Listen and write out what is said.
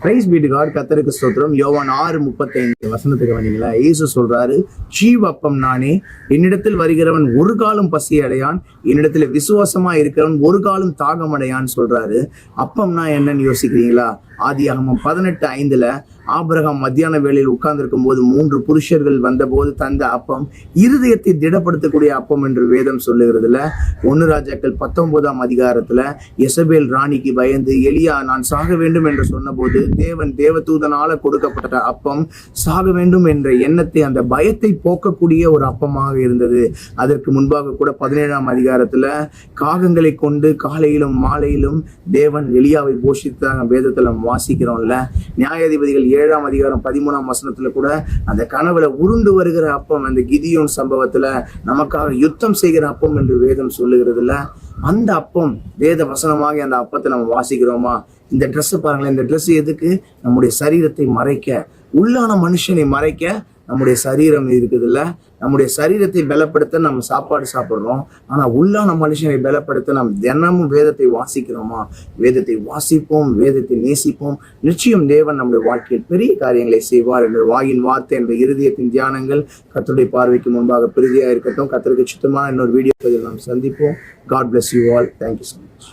Price beat God கத்தருக்கு ஸ்தோத்திரம். யோவான் ஆறு முப்பத்தைந்து வசனத்துக்கு வந்தீங்களா? ஏசு சொல்றாரு ஜீவ அப்பம் நானே என்னிடத்தில் வருகிறவன் ஒரு காலம் பசி அடையான் என்னிடத்துல விசுவாசமா இருக்கிறவன் ஒரு காலம் தாகம் அடையான்னு சொல்றாரு. அப்பம்னா என்னன்னு யோசிக்கிறீங்களா? ஆதியாகமம் பதினெட்டு ஐந்துல ஆபிரகாம் மத்தியான வேளையில் உட்கார்ந்திருக்கும் போது மூன்று புருஷர்கள் வந்தபோது தந்த அப்பம் இருதயத்தை திடப்படுத்தக்கூடிய அப்பம் என்று வேதம் சொல்லுகிறதுல. ஒன்னு ராஜாக்கள் பத்தொன்பதாம் அதிகாரத்துல எசபேல் ராணிக்கு பயந்து எலியா நான் சாக வேண்டும் என்று சொன்னபோது தேவன் தேவதூதனால கொடுக்கப்பட்ட அப்பம் சாக வேண்டும் என்ற எண்ணத்தை அந்த பயத்தை போக்கக்கூடிய ஒரு அப்பமாக இருந்தது. அதற்கு முன்பாக கூட பதினேழாம் அதிகாரத்துல காகங்களை கொண்டு காலையிலும் மாலையிலும் தேவன் எலியாவை போஷித்தாங்க வேதத்துல வாசிக்கிறோம்ல. நியாயாதிபதிகள் ஏழாம் அதிகாரம் பதிமூணாம் வசனத்துல கூட அந்த கனவுல உருண்டு வருகிற அப்பம் அந்த கிதியோன் சம்பவத்துல நமக்காக யுத்தம் செய்கிற அப்பம் என்று வேதம் சொல்லுகிறதுல அந்த அப்பம் வேத வசனமாக அந்த அப்பத்தை நம்ம வாசிக்கிறோமா? இந்த ட்ரெஸ்ஸை பாருங்களேன் இந்த ட்ரெஸ் எதுக்கு? நம்முடைய சரீரத்தை மறைக்க உள்ளான மனுஷனை மறைக்க நம்முடைய சரீரம் இருக்குதுல்ல நம்முடைய சரீரத்தை பலப்படுத்த நம்ம சாப்பாடு சாப்பிட்றோம். ஆனால் உள்ளான மனுஷனை பலப்படுத்த நாம் தினமும் வேதத்தை வாசிக்கிறோமா? வேதத்தை வாசிப்போம் வேதத்தை நேசிப்போம். நிச்சயம் தேவன் நம்முடைய வாழ்க்கையில் பெரிய காரியங்களை செய்வார் என்ற வாயின் வார்த்தை என்ற இருதயத்தின் தியானங்கள் கத்தருடைய பார்வைக்கு முன்பாக பிரதியாக இருக்கட்டும் கத்தருக்கு சுத்தமான இன்னொரு வீடியோ நாம் சந்திப்போம். God bless you all thank you so much